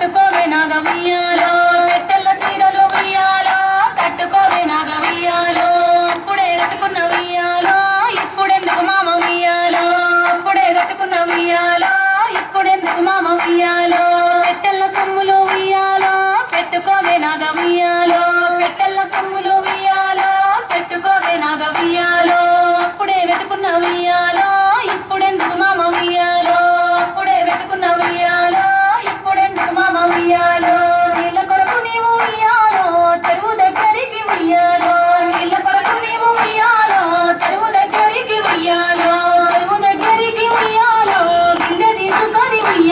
కట్టుకోవే నాగ ఉయ్యాలో పెట్టెల చీరలు ఉయ్యాలో కట్టుకోవే నాగ ఉయ్యాలో అప్పుడే కట్టుకున్న ఉయ్యాలో ఇప్పుడెందుకు మామ ఉయ్యాలో? అప్పుడే కట్టుకున్న ఉయ్యాలో ఇప్పుడెందుకు మామ ఉయ్యాలో? పెట్టెల సొమ్ములు ఉయ్యాలో పెట్టుకోవే నాగ ఉయ్యాలో పెట్టెల సొమ్ములు ఉయ్యాలో పెట్టుకోవే నాగ ఉయ్యాలో అప్పుడే కట్టుకున్న ఉయ్యాలో ఇప్పుడెందుకు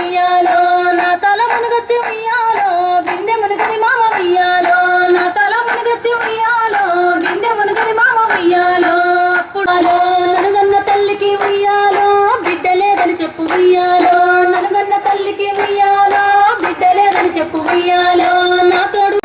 మియాలో నా తల మునగచ్చు మియాలో బిందె మునుగని మామ మియాలో నా తల మునగచ్చు మియాలో బిందె మునుగని మామ మియాలో అప్పుడాలో ననుగన్న తల్లికి ఉయ్యాలో బిడ్డ లేదని చెప్పు ఉయ్యాలో. ననుగన్న తల్లికి ఉయ్యాలో బిడ్డ లేదని చెప్పు ఉయ్యాలో. నా తోడు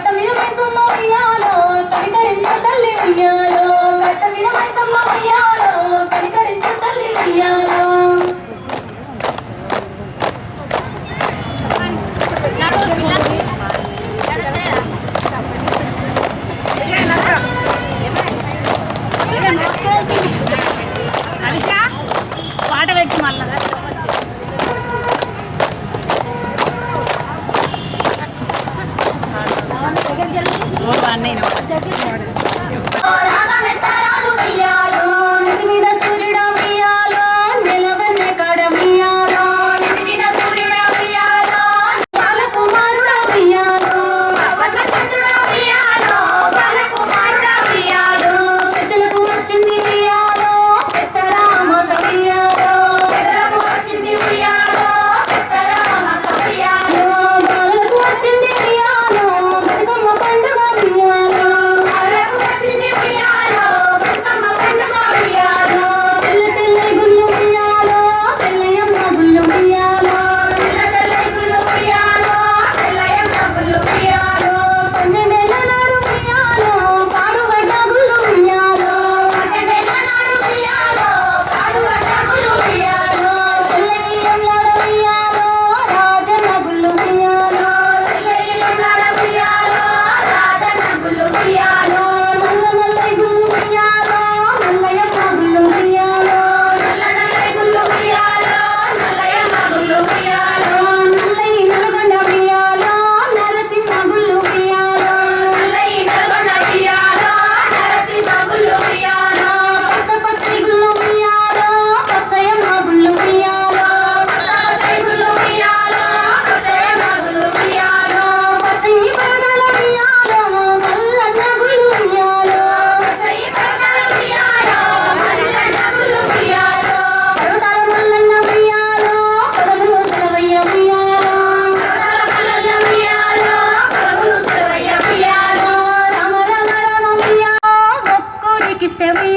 family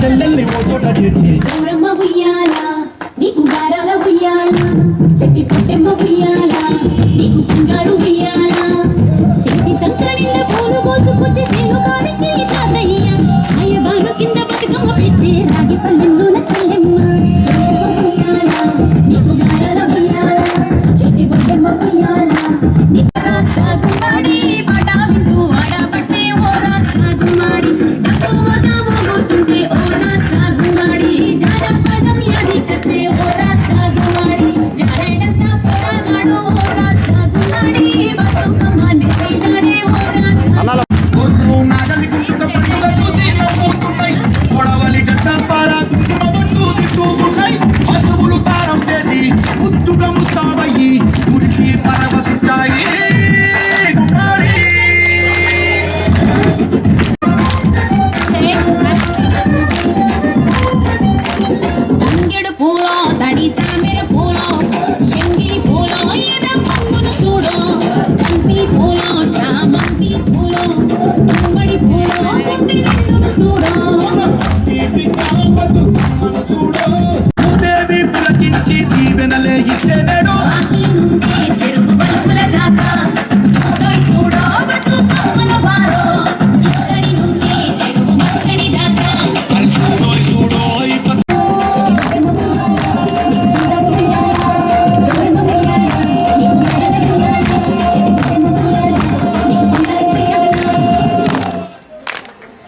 చెల్లెల్ని ఓ చోట చేర్చి. గౌరమ్మ ఉయ్యాల నీకు గారాల ఉయ్యాల చెట్టి పొట్టెమ్మ ఉయ్యాల నీకు బంగారు ఉయ్యాల